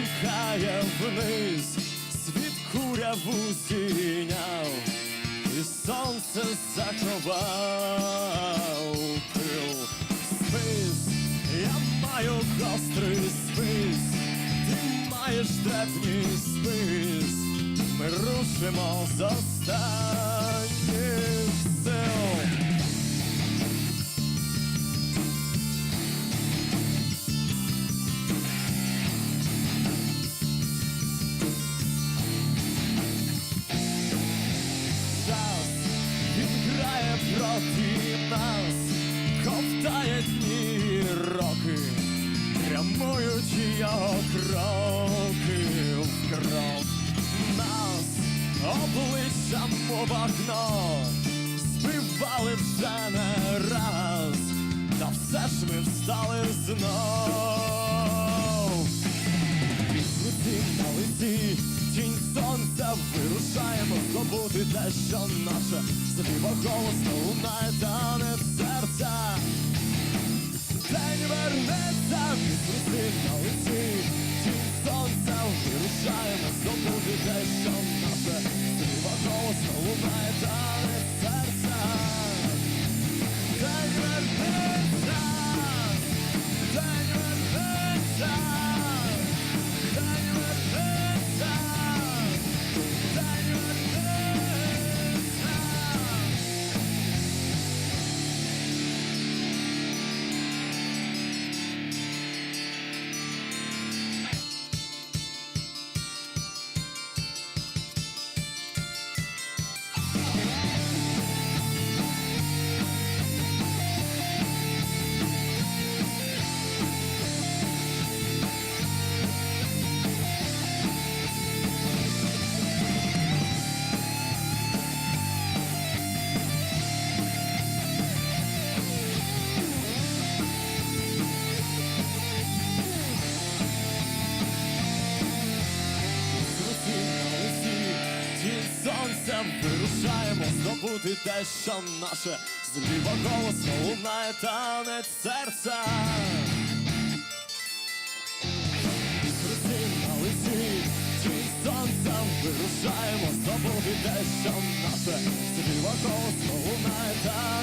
тікає вниз, світ куряву зійняв, і сонце заховав пил. Спис, я маю гострий спис, ти маєш древній спис. Ми рушимо з останніх грає проти нас, ковтає дні роки, прямуючи його кроки в кров нас обличчям у вогно збивали вже не раз, та все ж ми встали знов. Вирушаємо здобути те, що наше Зліва голосно лунає тане серця. День вернеться, відкруті на лиці, тінь сонця вирушаємо здобути те, що наше Зліва голосно лунає тане серця. День вернеться, вирушаємо здобути те, що наше зліва голосно лунає танець серця. Сонця вирушаємо здобути те, що наше зліва голосно лунає танець